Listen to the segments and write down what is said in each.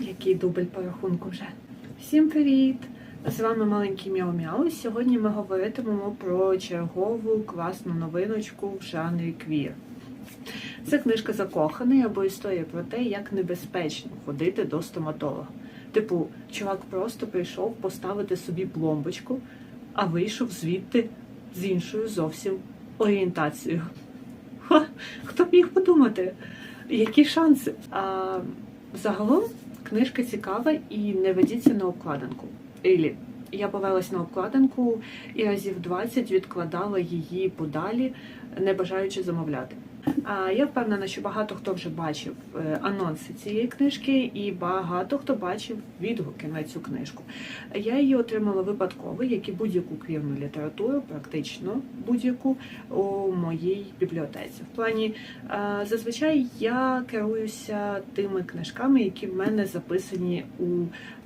Який дубль по рахунку вже. Всім привіт! З вами маленький Мяу-Мяу. Сьогодні ми говоритимемо про чергову класну новиночку в жанрі квір. Це книжка закоханий або історія про те, як небезпечно ходити до стоматолога. Типу, чувак просто прийшов поставити собі пломбочку, а вийшов звідти з іншою зовсім орієнтацією. Ха, хто б міг подумати? Які шанси? А, загалом книжка цікава і не ведіться на обкладинку. Ілі. Я повелась на обкладинку і разів 20 відкладала її подалі, не бажаючи замовляти. Я впевнена, що багато хто вже бачив е, анонси цієї книжки, і багато хто бачив відгуки на цю книжку. Я її отримала випадково, як і будь-яку квірну літературу, практично будь-яку у моїй бібліотеці. В плані е, зазвичай я керуюся тими книжками, які в мене записані у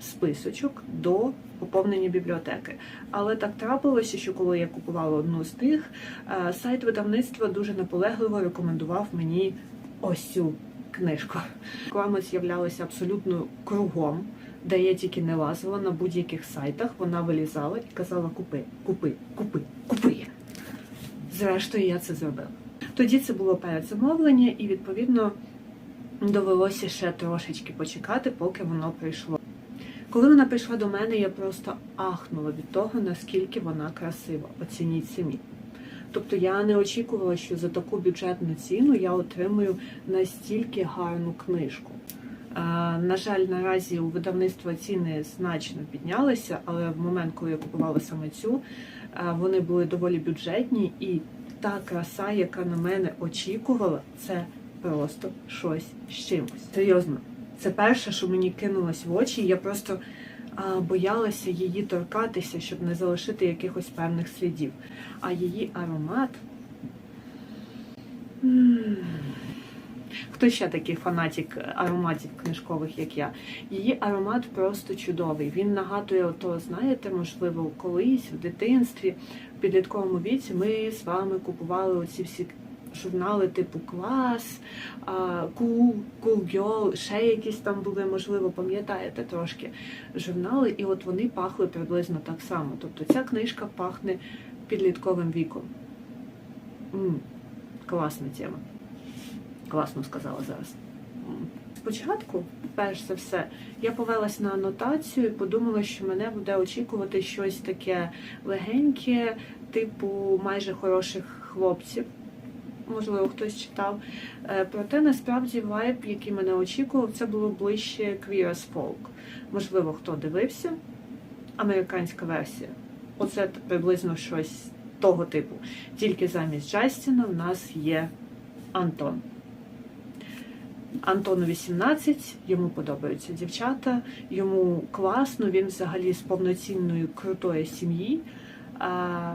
списочок до поповнення бібліотеки. Але так трапилося, що коли я купувала одну з них, е, сайт видавництва дуже наполегливо рекомендував мені ось цю книжку. Реклама з'являлася абсолютно кругом, де я тільки не лазила на будь-яких сайтах. Вона вилізала і казала: купи, купи, купи, купи. Зрештою, я це зробила. Тоді це було передзамовлення, і відповідно довелося ще трошечки почекати, поки воно прийшло. Коли вона прийшла до мене, я просто ахнула від того, наскільки вона красива. Оцініть самі. Тобто я не очікувала, що за таку бюджетну ціну я отримую настільки гарну книжку. На жаль, наразі у видавництва ціни значно піднялися, але в момент, коли я купувала саме цю, вони були доволі бюджетні, і та краса, яка на мене очікувала, це просто щось з чимось. Серйозно, це перше, що мені кинулось в очі. Я просто боялася її торкатися, щоб не залишити якихось певних слідів. А її аромат. Хто ще такий фанатик ароматів книжкових, як я? Її аромат просто чудовий. Він нагадує ото, знаєте, можливо, колись в дитинстві, в підлітковому віці, ми з вами купували оці всі журнали типу Клас, Кул, Кул Гьол, ще якісь там були, можливо, пам'ятаєте трошки журнали, і от вони пахли приблизно так само. Тобто ця книжка пахне підлітковим віком. М, класна тема. Класно сказала зараз. Спочатку, перш за все, я повелась на анотацію і подумала, що мене буде очікувати щось таке легеньке, типу майже хороших хлопців. Можливо, хтось читав. Е, Проте насправді вайб, який мене очікував, це було ближче Queer as Folk. Можливо, хто дивився. Американська версія. Оце приблизно щось того типу. Тільки замість Джастіна в нас є Антон. Антону 18, йому подобаються дівчата, йому класно, він взагалі з повноцінної крутої сім'ї. А,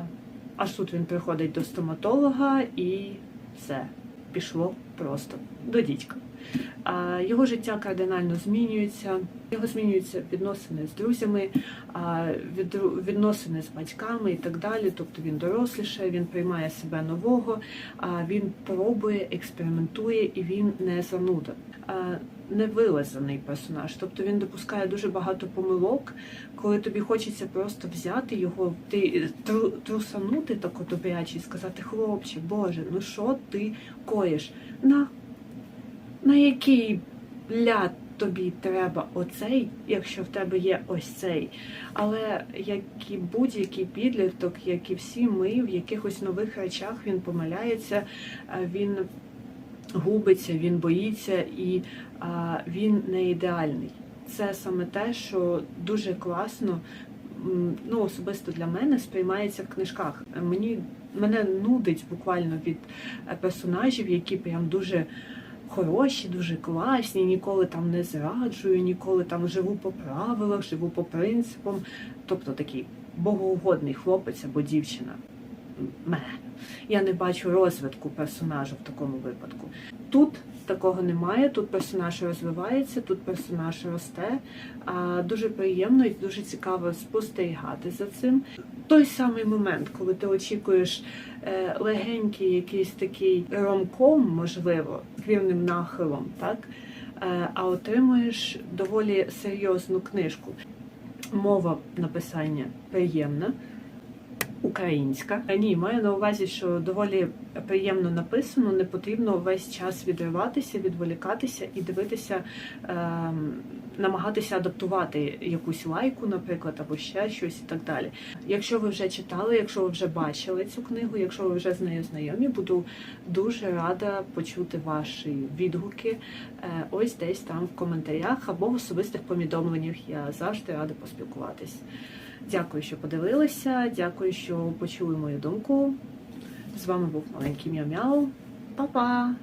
аж тут він приходить до стоматолога і все, пішло просто до дідька. Його життя кардинально змінюється, його змінюються відносини з друзями, відносини з батьками і так далі. Тобто він доросліше, він приймає себе нового, він пробує, експериментує і він не зануда. Невилазаний персонаж, тобто він допускає дуже багато помилок, коли тобі хочеться просто взяти його, ти тру- трусанути тако добряче і сказати, хлопче, Боже, ну що ти коїш? На, на який ляд тобі треба оцей, якщо в тебе є ось цей. Але як і будь-який підліток, як і всі ми, в якихось нових речах він помиляється, він губиться, він боїться і а, він не ідеальний. Це саме те, що дуже класно, ну особисто для мене сприймається в книжках. Мені мене нудить буквально від е, персонажів, які прям дуже хороші, дуже класні, ніколи там не зраджую, ніколи там живу по правилах, живу по принципам. Тобто такий богоугодний хлопець або дівчина. Ме. Я не бачу розвитку персонажа в такому випадку. Тут такого немає, тут персонаж розвивається, тут персонаж росте. А, Дуже приємно і дуже цікаво спостерігати за цим. Той самий момент, коли ти очікуєш е, легенький якийсь такий ромком, можливо, квірним нахилом, так? Е, а отримуєш доволі серйозну книжку. Мова написання приємна, українська. Е, Ні, маю на увазі, що доволі приємно написано, не потрібно весь час відриватися, відволікатися і дивитися, ем, намагатися адаптувати якусь лайку, наприклад, або ще щось і так далі. Якщо ви вже читали, якщо ви вже бачили цю книгу, якщо ви вже з нею знайомі, буду дуже рада почути ваші відгуки е, ось десь там в коментарях або в особистих повідомленнях. Я завжди рада поспілкуватись. Дякую, що подивилися. Дякую, що почули мою думку. З вами був маленький Мяу-Мяу. Па-па!